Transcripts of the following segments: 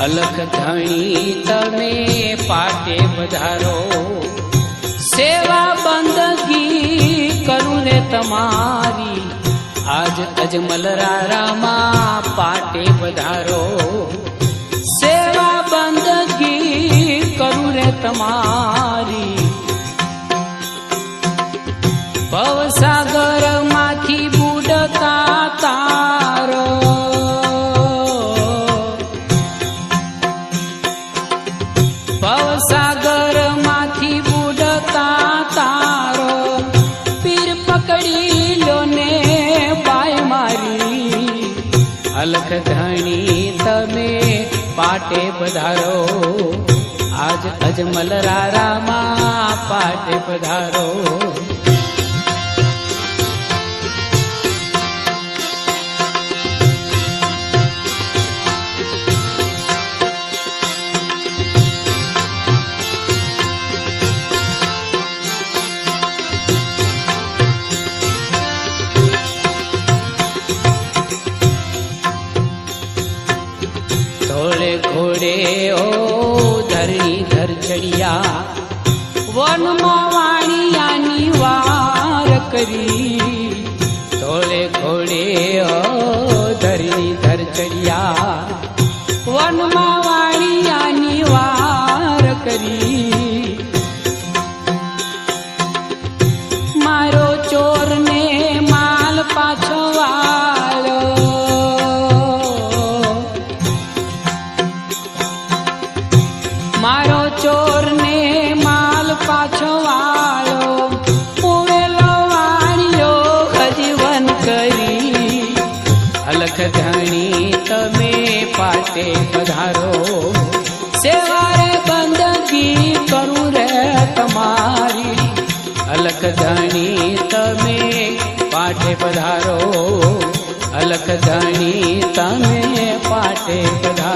અલખ ધણી તમે પાટે વધારો. સેવા બંદગી કરું ને તમારી. આજ અજમલ રારામાં પાટે વધારો. સેવા બંદગી કરું ને તમારી. ભવસાગરમાંથી બુડતા તારો પીર પકડી લો ને મારી. અલખ તમે પાટે પધારો. આજ અજમલ રારામાં પાટે પધારો. ઘોડે, ઓ ધરણી ધર ચડિયા. વનમાં વાણિયાની વાર કરી. ધોળે ઘોડે, ઓ ધરણી ધર ચડિયા. મારો ચોર ને માલ પાછો વાળો પૂરેલો વાણ્યો ખજીવન કરી. અલખ ધણી તમે પાટે પધારો, સેવારે બંદગી કરું રે તમારી. અલખ ધણી તમે પાટે પધારો અલખ ધણી તમે પાટે પધારો.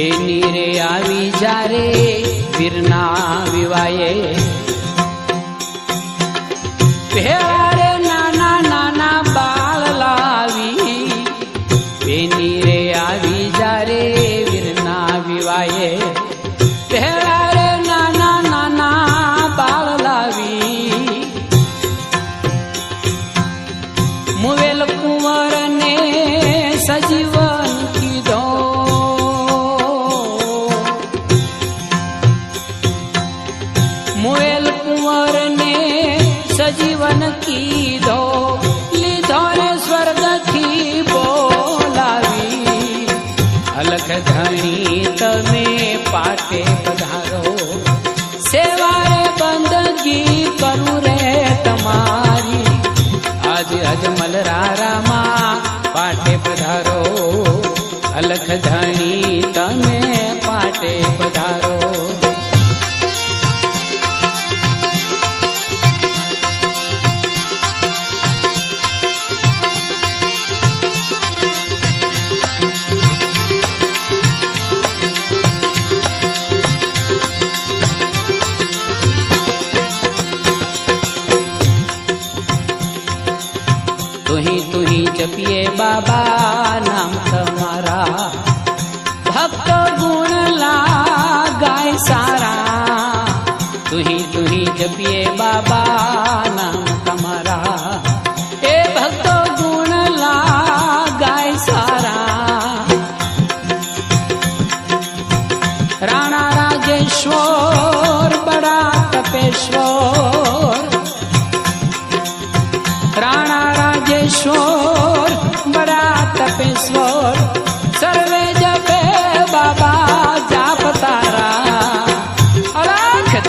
બેની રે આવી જારે, વીરના વિવાયે ભેળા રે નાના નાના બાળ લાવી બેની રે આવી જારે, વીરના વિવાયે સજીવન કીધો લીધો ને સ્વર્ગથી બોલાવી અલખ ધણી તમે પાટે પધારો સેવારે બંદગી કરું રે તમારી આજે અજમલ રારામાં જપીએ બાબા નામ તમારા. ભક્ત ગુણ લાગાય સારા. તુહી તુહી જપીએ બાબા નામ તમારા. એ ભક્ત ગુણ લાગાય સારા. રાણા રાજેશ્વર બડા તપેશ્વર.